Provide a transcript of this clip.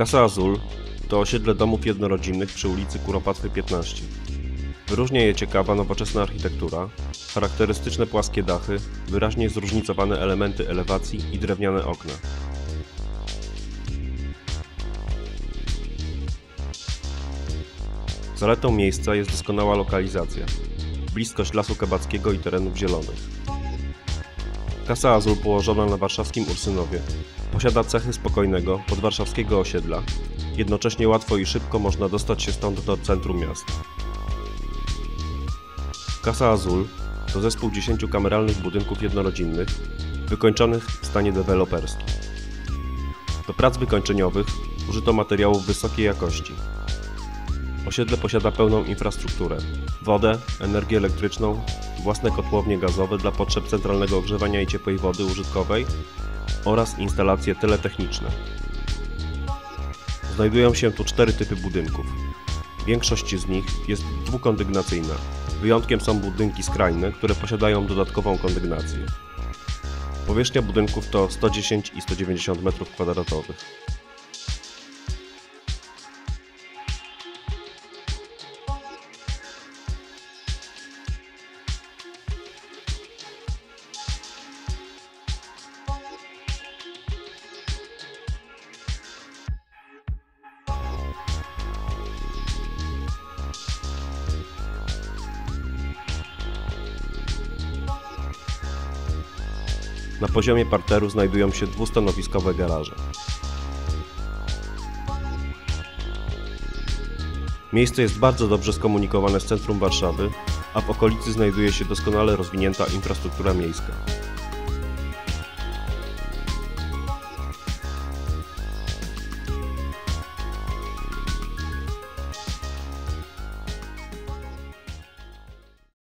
Casa Azul to osiedle domów jednorodzinnych przy ulicy Kuropatwy 15. Wyróżnia je ciekawa, nowoczesna architektura, charakterystyczne płaskie dachy, wyraźnie zróżnicowane elementy elewacji i drewniane okna. Zaletą miejsca jest doskonała lokalizacja, bliskość lasu kabackiego i terenów zielonych. Casa Azul położona na warszawskim Ursynowie posiada cechy spokojnego, podwarszawskiego osiedla. Jednocześnie łatwo i szybko można dostać się stąd do centrum miasta. Casa Azul to zespół 10 kameralnych budynków jednorodzinnych wykończonych w stanie deweloperskim. Do prac wykończeniowych użyto materiałów wysokiej jakości. Osiedle posiada pełną infrastrukturę: wodę, energię elektryczną, własne kotłownie gazowe dla potrzeb centralnego ogrzewania i ciepłej wody użytkowej oraz instalacje teletechniczne. Znajdują się tu cztery typy budynków. Większość z nich jest dwukondygnacyjna. Wyjątkiem są budynki skrajne, które posiadają dodatkową kondygnację. Powierzchnia budynków to 110 i 190 m2. Na poziomie parteru znajdują się dwustanowiskowe garaże. Miejsce jest bardzo dobrze skomunikowane z centrum Warszawy, a w okolicy znajduje się doskonale rozwinięta infrastruktura miejska.